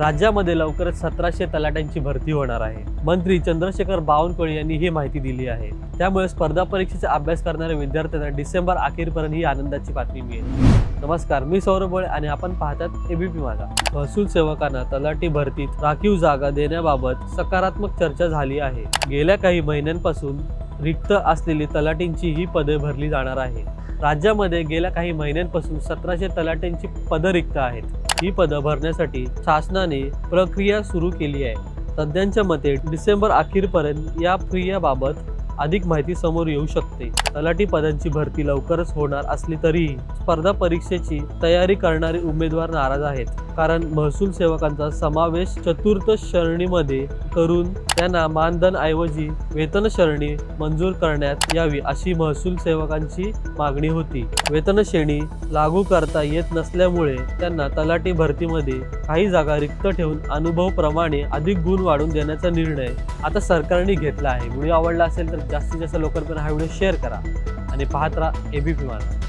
राज्यामध्ये लवकरच सतराशे तलाट्यांची भरती होणार आहे. मंत्री चंद्रशेखर बावनकुळे यांनी ही माहिती दिली आहे. त्यामुळे स्पर्धा परीक्षेचा अभ्यास करणाऱ्या विद्यार्थ्यांना डिसेंबर अखेरपर्यंत ही आनंदाची बातमी मिळेल. नमस्कार मी सौरभ बोळे आणि आपण पाहतात एबीपी माझा महसूल सेवकांना तलाठी भरतीत राखीव जागा देण्याबाबत सकारात्मक चर्चा झाली आहे. गेल्या काही महिन्यांपासून रिक्त असलेली तलाटींची ही पदे भरली जाणार आहे राज्यामध्ये गेल्या काही महिन्यांपासून सतराशे तलाट्यांची पदं रिक्त आहेत. ही पदं भरण्यासाठी शासनाने प्रक्रिया सुरू केली आहे. तज्ज्ञांच्या मते डिसेंबर अखेरपर्यंत या प्रियाबाबत अधिक माहिती समोर येऊ शकते. तलाठी पदांची भरती लवकरच होणार असली तरीही स्पर्धा परीक्षेची तयारी करणारे उमेदवार नाराज आहेत. कारण महसूल सेवकांचा समावेश चतुर्थ श्रेणीमध्ये करून त्यांना मानधन ऐवजी वेतन श्रेणी मंजूर करण्यात यावी अशी महसूल सेवकांची मागणी होती. वेतन श्रेणी लागू करता येत नसल्यामुळे त्यांना तलाठी भरतीमध्ये काही जागा रिक्त ठेवून अनुभवप्रमाणे अधिक गुण वाढून देण्याचा निर्णय आता सरकारने घेतला आहे. व्हिडिओ आवडला असेल तर जास्तीत जास्त लोकांपर्यंत हा व्हिडिओ शेअर करा आणि पाहत राहा एबीपी माझा